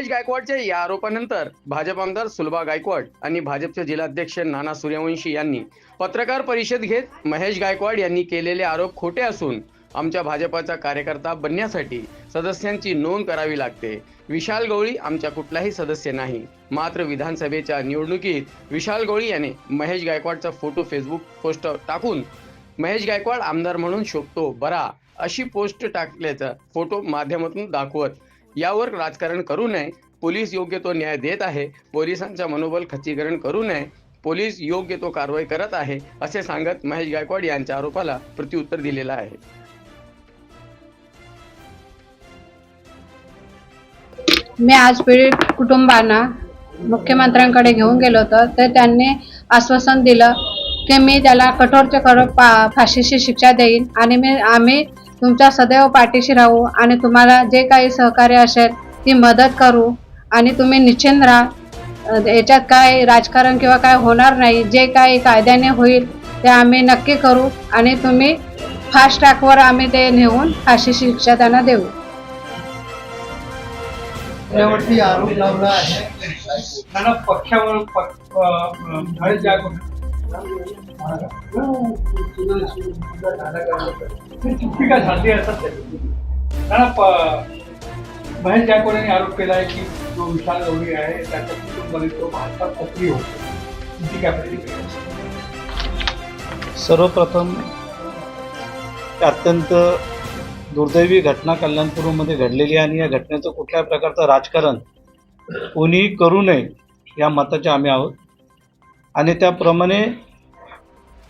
महेश गायकवाडच्या या आरोपानंतर भाजप आमदार सुलभा गायकवाड आणि भाजपचे जिल्हाध्यक्ष नाना सूर्यवंशी यांनी पत्रकार परिषद घेत महेश गायकवाड यांनी केलेले आरोप खोटे असून आमच्या भाजपाचा कार्यकर्ता बनण्यासाठी सदस्यांची नोंद करावी लागते. विशाल गवळी आमच्या कुठलाही सदस्य नाही. मात्र विधानसभेच्या निवडणुकीत विशाल गवळी याने महेश गायकवाडचा फोटो फेसबुक पोस्ट टाकून महेश गायकवाड आमदार म्हणून शोभतो बरा अशी पोस्ट टाकल्याचा फोटो माध्यमातून दाखवत यावर राजकारण करू नये. पोलीस योग्य तो न्याय देत आहे. पोलिसांचा मनोबल खच्चीकरण करू नये. पोलीस योग्य तो कारवाई करत आहे असे सांगत महेश गायकवाड यांच्या आरोपाला प्रत्युत्तर दिलेलं आहे. मी आज पीडित कुटुंबांना मुख्यमंत्र्यांकडे घेऊन गेलो होतो तर त्यांनी आश्वासन दिलं की मी त्याला कठोरच्या कठोर फाशीची शिक्षा देईन आणि मी आम्ही तुमच्या सदैव पाठीशी राहू आणि तुम्हाला जे काही सहकार्य असेल ती मदत करू आणि तुम्ही निश्चिंत राहा. याच्यात काय राजकारण किंवा काय होणार नाही जे काही कायद्याने होईल ते आम्ही नक्की करू आणि तुम्ही फास्ट ट्रॅकवर आम्ही ते नेऊन फाशी शिक्षा त्यांना देऊ. आरोप लावला आहे. पक्षावर पक्ष- झाली असं महेश जायकवाड यांनी आरोप केला आहे की जो विशाल गौरी आहे त्याच्या कुटुंबाने तो भारतात सक्रिय होतो तुमची काय प्रतिक्रिया सर्वप्रथम अत्यंत दुर्दैवी घटना कल्याणपूरमध्ये घडलेली आहे आणि या घटनेचं कुठल्या प्रकारचं राजकारण कोणीही करू नये या मताचे आम्ही आहोत. आणि त्याप्रमाणे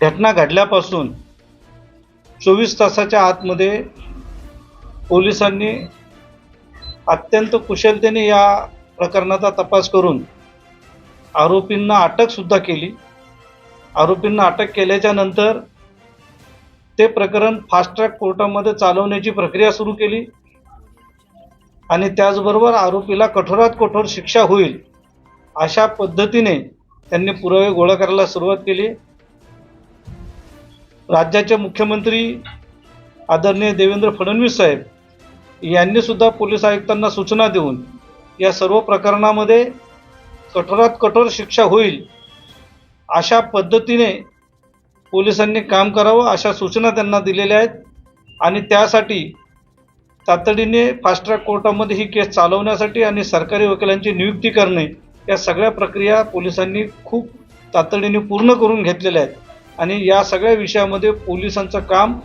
घटना घडल्यापासून चोवीस तासाच्या आतमध्ये पोलिसांनी अत्यंत कुशलतेने या प्रकरणाचा तपास करून आरोपींना अटकसुद्धा केली. आरोपींना अटक केल्याच्यानंतर ते प्रकरण फास्ट ट्रॅक कोर्टामध्ये चालवण्याची प्रक्रिया सुरू केली आणि त्याचबरोबर आरोपीला कठोरात कठोर शिक्षा होईल अशा पद्धतीने त्यांनी पुरावे गोळा करायला सुरुवात केली. राज्याचे मुख्यमंत्री आदरणीय देवेंद्र फडणवीस साहेब यांनी सुद्धा पोलीस आयुक्तांना सूचना देऊन या सर्व प्रकरणामध्ये कठोरात कठोर शिक्षा होईल अशा पद्धतीने पोलिसांनी काम करावं अशा सूचना त्यांना दिलेल्या आहेत. आणि त्यासाठी तातडीने फास्ट ट्रॅक कोर्टामध्ये ही केस चालवण्यासाठी आणि सरकारी वकिलांची नियुक्ती करणे या सगळ्या प्रक्रिया पोलिसांनी खूप तातडीने पूर्ण करून घेतलेल्या आहेत. आणि या सगळ्या विषयामध्ये पोलिसांचं काम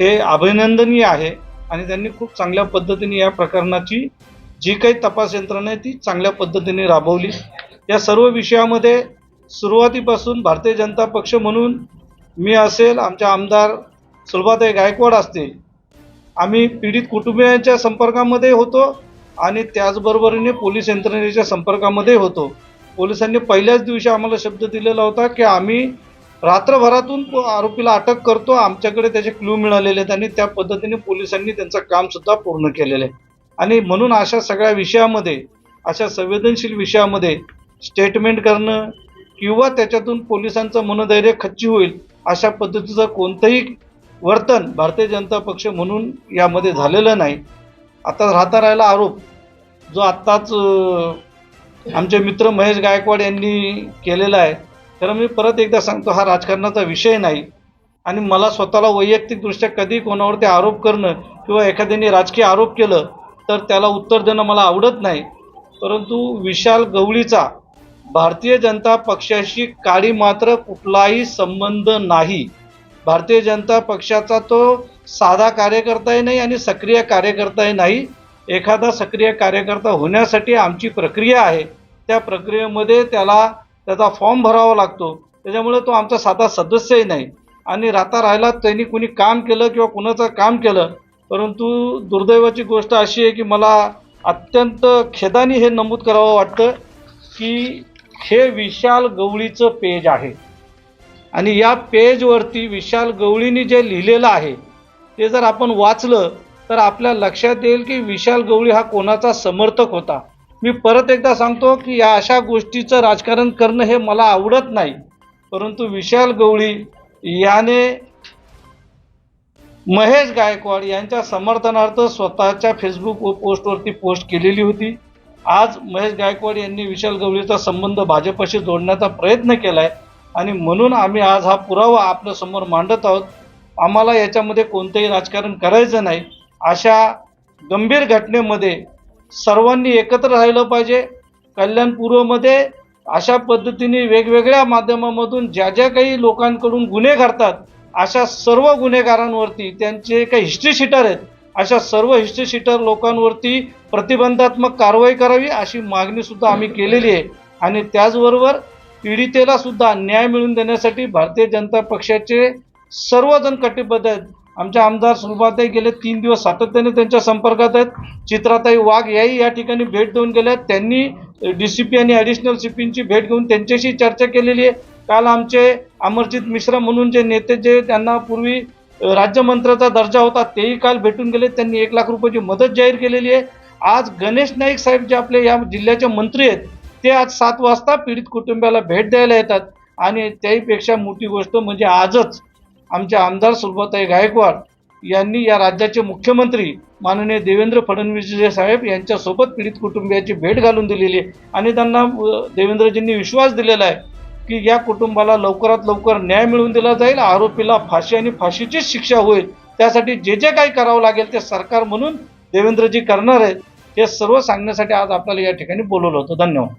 हे अभिनंदनीय आहे आणि त्यांनी खूप चांगल्या पद्धतीने या प्रकरणाची जी काही तपास यंत्रणा आहे ती चांगल्या पद्धतीने राबवली. या सर्व विषयामध्ये सुरुवातीपासून भारतीय जनता पक्ष म्हणून मी असेल आमच्या आमदार सुलभाताई गायकवाड असतील. आम्ही पीडित कुटुंबियांच्या संपर्कामध्ये होतो. आणि त्याचबरोबरीने पोलीस यंत्रणेच्या संपर्कामध्ये होतो. पोलिसांनी पहिल्याच दिवशी आम्हाला शब्द दिलेला होता की आम्ही रात्रभरातून आरोपीला अटक करतो आमच्याकडे त्याचे क्लू मिळालेले आहेत आणि त्या पद्धतीने पोलिसांनी त्यांचं कामसुद्धा पूर्ण केलेलं आहे. आणि म्हणून अशा सगळ्या विषयामध्ये अशा संवेदनशील विषयामध्ये स्टेटमेंट करणं किंवा त्याच्यातून पोलिसांचं मनोधैर्य खच्ची होईल अशा पद्धतीचं कोणतंही वर्तन भारतीय जनता पक्ष म्हणून यामध्ये झालेलं नाही. आता राहता राहिला आरोप जो आत्ताच आमचे मित्र महेश गायकवाड यांनी केलेला आहे तर मी परत एकदा सांगतो हा राजकारणाचा विषय नाही. आणि मला स्वतःला वैयक्तिकदृष्ट्या कधी कोणावरती आरोप करणं किंवा एखाद्याने राजकीय आरोप केलं तर त्याला उत्तर देणं मला आवडत नाही. परंतु विशाल गवळीचा भारतीय जनता पक्षाशी काळी मात्र कुठलाही संबंध नाही. भारतीय जनता पक्षाचा तो साधा कार्यकर्ताही नाही आणि सक्रिय कार्यकर्ताही नाही. एखादा सक्रिय कार्यकर्ता होण्यासाठी आमची प्रक्रिया आहे. त्या प्रक्रियेमध्ये त्याला त्याचा फॉर्म भरावा लागतो. त्याच्यामुळे तो आमचा साधा सदस्यही नाही. आणि राहता राहिला त्यांनी कुणी काम केलं किंवा कुणाचं काम केलं परंतु दुर्दैवाची गोष्ट अशी आहे की मला अत्यंत खेदाने हे नमूद करावं वाटतं की हे विशाल गवळीचं पेज आहे. आणि या पेजवरती विशाल गवळीने जे लिहिलेलं आहे ते जर आपण वाचलं तर आपल्या लक्षात येईल की विशाल गवळी हा कोणाचा समर्थक होता. मी परत एकदा सांगतो की या अशा गोष्टीचं राजकारण करणं हे मला आवडत नाही. परंतु विशाल गवळी याने महेश गायकवाड यांच्या समर्थनार्थ स्वतःच्या फेसबुक पोस्टवरती पोस्ट केलेली होती. आज महेश गायकवाड यांनी विशाल गवळीचा संबंध भाजपशी जोडण्याचा प्रयत्न केला आहे आणि म्हणून आम्ही आज हा पुरावा आपल्यासमोर मांडत आहोत. आम्हाला याच्यामध्ये कोणतंही राजकारण करायचं नाही. अशा गंभीर घटनेमध्ये सर्वांनी एकत्र राहिलं पाहिजे. कल्याण पूर्वमध्ये अशा पद्धतीने वेगवेगळ्या माध्यमामधून ज्या ज्या काही लोकांकडून गुन्हे घडतात अशा सर्व गुन्हेगारांवरती त्यांचे काही हिस्ट्री शिटर आहेत अशा सर्व हिस्ट्री शिटर लोकांवरती प्रतिबंधात्मक कारवाई करावी अशी मागणी सुद्धा आम्ही केलेली आहे. आणि त्याचबरोबर पीडितेला सुद्धा न्याय मिळवून देण्यासाठी भारतीय जनता पक्षाचे सर्वजण कटिबद्ध आहेत. आमचे आमदार सुलभाताई गेले तीन दिवस सातत्याने त्यांच्या संपर्कात आहेत. चित्राताई वाघ याही या ठिकाणी भेट देऊन गेल्या आहेत. त्यांनी डी सी पी आणि ॲडिशनल सी पींची भेट घेऊन त्यांच्याशी चर्चा केलेली आहे. काल आमचे अमरजित मिश्रा म्हणून जे नेते जे त्यांना पूर्वी राज्यमंत्र्याचा दर्जा होता तेही काल भेटून गेले. त्यांनी एक लाख रुपयाची मदत जाहीर केलेली आहे. आज गणेश नाईक साहेब जे आपले या जिल्ह्याचे मंत्री आहेत ते आज सात वाजता पीडित कुटुंबाला भेट द्यायला येतात. आणि त्याहीपेक्षा मोठी गोष्ट म्हणजे आजच आमचे आमदार सुलभाताई गायकवाड यांनी या राज्याचे मुख्यमंत्री माननीय देवेंद्र फडणवीसजी साहेब यांच्यासोबत पीडित कुटुंबियाची भेट घालून दिलेली आहे. आणि त्यांना देवेंद्रजींनी विश्वास दिलेला आहे की या कुटुंबाला लवकरात लवकर न्याय मिळवून दिला जाईल आरोपीला फाशी आणि फाशीचीच शिक्षा होईल. त्यासाठी जे जे काही करावं लागेल ते सरकार म्हणून देवेंद्रजी करणार आहेत. हे सर्व सांगण्यासाठी आज आपल्याला या ठिकाणी बोलवलं होतं. धन्यवाद.